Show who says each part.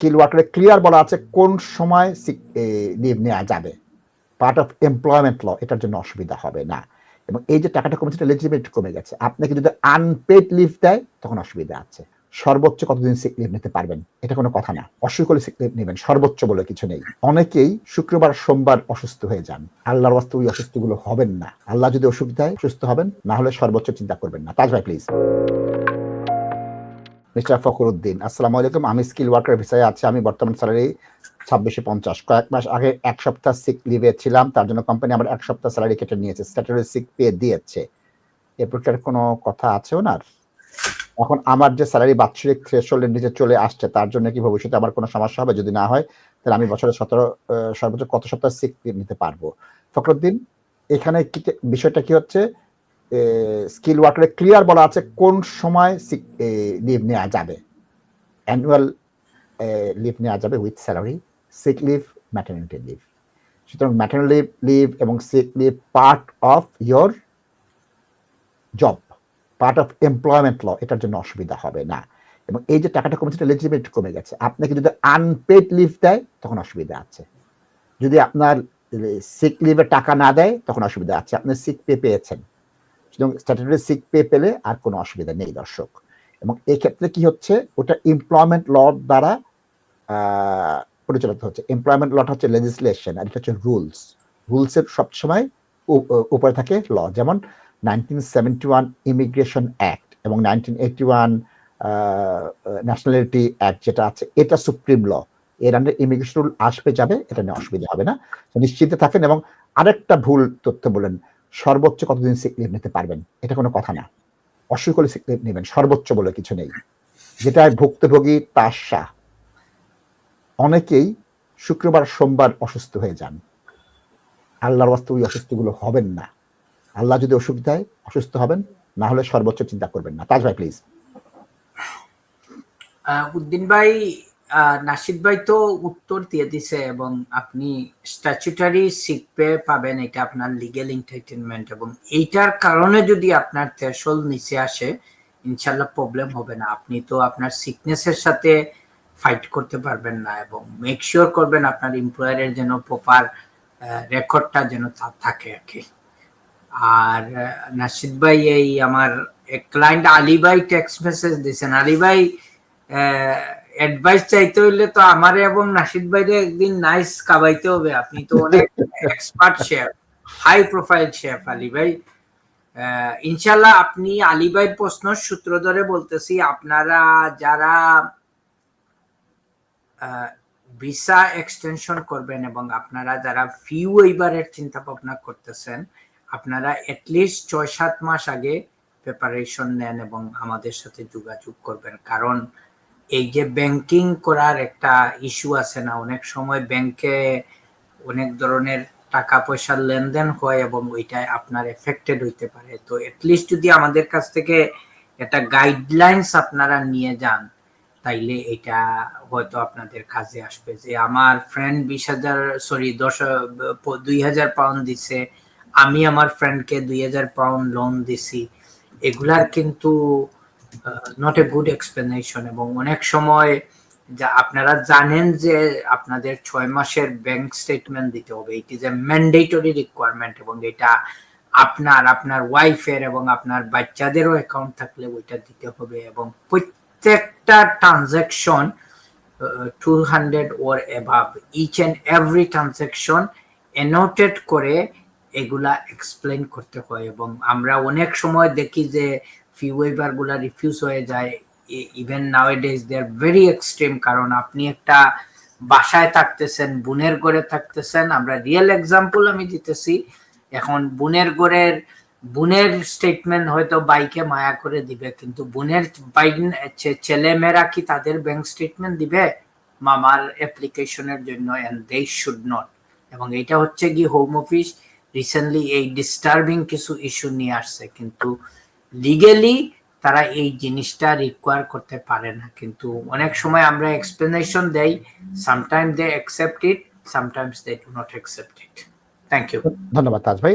Speaker 1: Skill ওয়ার্কারে clear বলা আছে কোন সময় লিভ নেওয়া যাবে। পার্ট অফ এমপ্লয়মেন্ট ল এটার জন্য অসুবিধা হবে না। এবং এই যে টাকাটা কমেছে এলিজিবিলিটি কমে গেছে। আপনাকে যদি আনপেড লিভ দেয়, তখন অসুবিধা আছে। সর্বোচ্চ কতদিন সিক লিভ নিতে পারবেন? এটা কোনো কথা না। অসুখ হলে সিক লিভ নেবেন, সর্বোচ্চ বলে কিছু নেই। অনেকেই শুক্রবার, সোমবার অসুস্থ হয়ে যান। আল্লাহর বাস্তব ওই অসুস্থগুলো হবেন না। আল্লাহ যদি অসুখ দেয় সুস্থ হবেন, না হলে সর্বোচ্চ চিন্তা করবেন না। তাজ ভাই প্লিজ মিস্টার ফখরুদ্দিন, আসসালামু আলাইকুম। আমি স্কিল ওয়ার্কার ভিসায় আছি, আমি বর্তমান স্যালারি ছাব্বিশে পঞ্চাশ। কয়েক মাস আগে এক সপ্তাহ সিক লিভে ছিলাম, তার জন্য কোম্পানি আমার এক সপ্তাহ স্যালারি কেটে নিয়েছে স্ট্যাটারি সিক পে দিয়েছে। এ প্রকার কোনো কথা আছে ওনার? এখন আমার যে স্যালারি বাৎসরিক থ্রেশোল্ডের নিচে চলে আসছে, তার জন্য কি ভবিষ্যতে আমার কোনো সমস্যা হবে? যদি না হয়, তাহলে আমি বছরে সতেরো সর্বোচ্চ কত সপ্তাহ সিক নিতে পারব? ফখরুদ্দিন, এখানে বিষয়টা কি হচ্ছে? স্কিল ওয়ার্কারে ক্লিয়ার বলা আছে কোন সময় লিভ নেওয়া যাবে। অ্যানুয়াল লিভ নেওয়া যাবে with salary sick leave maternity leave সুতরাং ম্যাটার্নিটি লিভ এবং sick leave part of your job part of employment law এটার জন্য অসুবিধা হবে না। এবং এই যে টাকাটা কমেছে এলিজিবিলিটি কমে গেছে। আপনাকে যদি আনপেড লিভ দেয়, তখন অসুবিধা আছে। যদি আপনার সিক লিভের টাকা না দেয়, তখন অসুবিধা আছে। আপনি সিক পে পেয়েছেন। সুতরাং স্ট্যাটুটারি সিক পে পেলে আর কোনো অসুবিধা নেই দর্শক। এবং এই ক্ষেত্রে কি হচ্ছে? ওটা এমপ্লয়মেন্ট ল দ্বারা পরিচালিত হচ্ছে। এমপ্লয়মেন্ট লটা হচ্ছে লেজিসলেশন আর এটা হচ্ছে রুলস রুলসের সবসময় উপরে থাকে ল যেমন nineteen seventy one immigration act এবং nineteen eighty one nationality act যেটা আছে, এটা সুপ্রিম ল এর আন্ডার ইমিগ্রেশন রুল আসবে যাবে, এটা নিয়ে অসুবিধা হবে না। নিশ্চিন্তে থাকেন এবং আরেকটা ভুল তথ্য বলেন। সর্বোচ্চ কতদিন সিক লিভ নিতে পারবেন? এটা কোনো কথা না। অসুখ হলে সিক লিভ নেবেন, সর্বোচ্চ বলে কিছু নেই। যেটা ভুক্তভোগী শাহ। অনেকেই শুক্রবার, সোমবার অসুস্থ হয়ে যান। আল্লাহর বাস্তব ওই অসুস্থগুলো হবেন না। আল্লাহ যদি অসুখ দেয়, অসুস্থ হবেন, না হলে সর্বোচ্চ চিন্তা করবেন না। তাজ ভাই প্লিজ
Speaker 2: উদ্দিন ভাই নাসিদ ভাই তো উত্তর দিয়ে দিছে এবং আপনি স্ট্যাচুটারি পে পাবেন এটা আপনার লিগেল এন্টারটেনমেন্ট এবং এইটার কারণে যদি আপনার থ্রেশল নিচে আসে, ইনশাল্লাহ প্রবলেম হবে না। আপনি তো আপনার সিকনেসের সাথে ফাইট করতে পারবেন না এবং মেক শিওর করবেন আপনার এমপ্লয়ারের যেন প্রপার রেকর্ডটা যেন তার থাকে আর কি। আর নাসিদ ভাই এই আমার ক্লায়েন্ট আলী টেক্সট মেসেজ দিয়েছেন। আলী ভাই অ্যাডভাইস চাইতে হইলে তো আমার এবং নাসিদ ভাইরে একদিন নাইস কাবাইতে হবে। আপনি তো অনেক expert chef high profile chef Ali ভাই। ইনশাল্লাহ আপনি আলী ভাইয়ের প্রশ্ন সূত্র ধরে বলতেছি, আপনারা যারা ভিসা এক্সটেনশন করবেন এবং আপনারা যারা ফি ওয়েবারের চিন্তা ভাবনা করতেছেন, আপনারা এটলিস্ট ছয় সাত মাস আগে প্রিপারেশন নেন এবং আমাদের সাথে যোগাযোগ করবেন। কারণ এই যে ব্যাংকিং করার একটা ইস্যু আছে না, অনেক সময় ব্যাংকে অনেক ধরনের টাকা পয়সার লেনদেন হয় এবং ওইটাই আপনার এফেক্টেড হইতে পারে। তো এটলিস্ট যদি আমাদের কাছ থেকে একটা গাইডলাইন্স আপনারা নিয়ে যান, তাইলে এটা হয়তো আপনাদের কাজে আসবে। যে আমার ফ্রেন্ড বিশ হাজার সরি দশ, দুই হাজার পাউন্ড দিছে, আমি আমার ফ্রেন্ডকে দুই হাজার পাউন্ড লোন দিছি। এগুলার কিন্তু নট এ গুড এক্সপ্লেনেশন এবং অনেক সময় যা আপনারা জানেন যে আপনাদের ছয় মাসের ব্যাংক স্টেটমেন্ট দিতে হবে। It is a mandatory requirement এবং এটা আপনার আপনার ওয়াইফের এবং আপনার বাচ্চাদেরও অ্যাকাউন্ট থাকলে ওইটা দিতে হবে এবং প্রত্যেকটা transaction two hundred or above each and every transaction annotated করে এগুলা এক্সপ্লেন করতে হয় এবং আমরা অনেক সময় দেখি যে ফি ওয়েবারগুলা রিফিউজ হয়ে যায় even nowadays they are very extreme কারণ আপনি একটা বাসায় থাকতেছেন, বুনের ঘরে থাকতেছেন, আমরা রিয়েল এক্সাম্পল আমি দিতেছি, এখন বুনের ঘরের, বুনের স্টেটমেন্ট হয়তো বাইকে মায়া করে দিবে, কিন্তু বুনের ছেলে মেয়েরা কি তাদের ব্যাংক স্টেটমেন্ট দিবে? মামার অ্যাপ্লিকেশনের জন্য এন্ড দে শুড নট এবং এটা হচ্ছে কি হোম অফিস রিসেন্টলি এই ডিস্টার্বিং কিছু ইস্যু নিয়ে আসছে, কিন্তু লিগেলি তারা এই জিনিসটা রিকোয়ার করতে পারে না। কিন্তু অনেক সময় আমরা এক্সপ্লেনেশন দেই sometimes they accept it sometimes they do not accept it thank you
Speaker 1: ধন্যবাদ, তাজ ভাই।